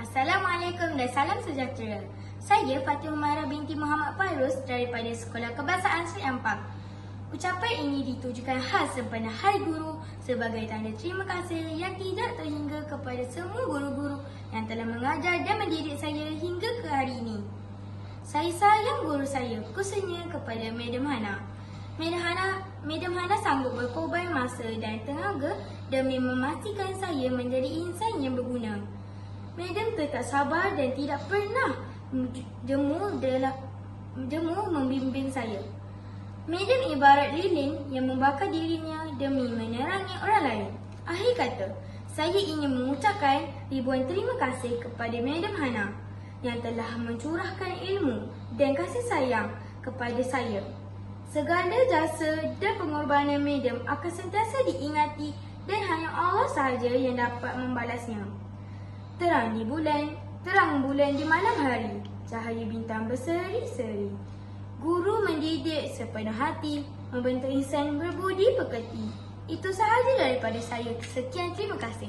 Assalamualaikum dan salam sejahtera. Saya Fatimah Mara binti Muhammad Farus daripada Sekolah Kebangsaan Sri Ampang. Ucapan ini ditujukan khas sempena Hari Guru sebagai tanda terima kasih yang tidak terhingga kepada semua guru-guru yang telah mengajar dan mendidik saya hingga ke hari ini. Saya sayang guru saya, khususnya kepada Madam Hana. Madam Hana, Madam Hana sanggup berkorban masa dan tenaga demi memastikan saya menjadi insan yang berguna. Madam tetap sabar dan tidak pernah jemu dalam jemu membimbing saya. Madam ibarat lilin yang membakar dirinya demi menerangi orang lain. Akhir kata, saya ingin mengucapkan ribuan terima kasih kepada Madam Hana yang telah mencurahkan ilmu dan kasih sayang kepada saya. Segala jasa dan pengorbanan Madam akan sentiasa diingati dan hanya Allah sahaja yang dapat membalasnya. Terang di bulan, terang bulan di malam hari, cahaya bintang berseri-seri. Guru mendidik sepenuh hati, membentuk insan berbudi pekerti. Itu sahaja daripada saya. Sekian, terima kasih.